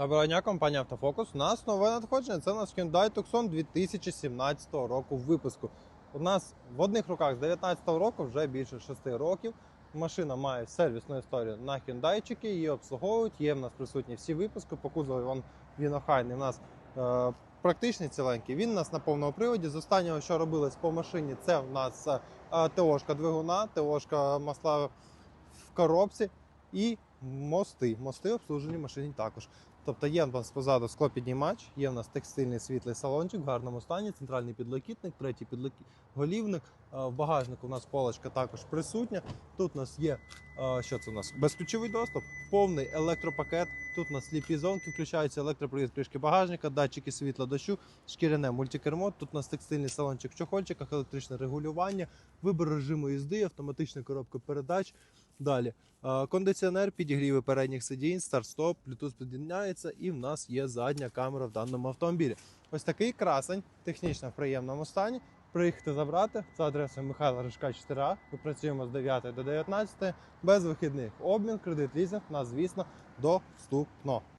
Доброго дня, компанія Автофокус. У нас нове надходження. Це у нас Hyundai Tucson 2017 року випуску. У нас в одних руках з 2019 року вже більше 6 років. Машина має сервісну історію на Hyundai, її обслуговують. Є в нас присутні всі випуски. По кузову він, він охайний. У нас е, практичний ціленький. Він у нас на повному приводі. З останнього, що робилось по машині, це в нас е, ТОшка двигуна, ТОшка масла в коробці і мости. Мости обслужені машині також. Тобто є в нас позаду склопіднімач, є в нас текстильний світлий салончик в гарному стані, центральний підлокітник, третій підголівник. Е, В багажнику у нас полочка також присутня. Тут у нас є е, що це у нас? Безключовий доступ, повний електропакет. Тут у нас сліпі зонки, включаються електропривід кришки багажника, датчики світла дощу, шкіряне мультикермо. Тут у нас текстильний салончик в чохольчиках, електричне регулювання, вибір режиму їзди, автоматична коробка передач. Далі е, кондиціонер, підігріви передніх сидінь, старт-стоп, Bluetooth під'єднається, і в нас є задня камера в даному автомобілі. Ось такий красень, технічно в приємному стані. Приїхати забрати за адресою Михайла Ришка 4А. Ми працюємо з 9 до 19 без вихідних. Обмін, кредит, лізинг, нас, звісно, доступно.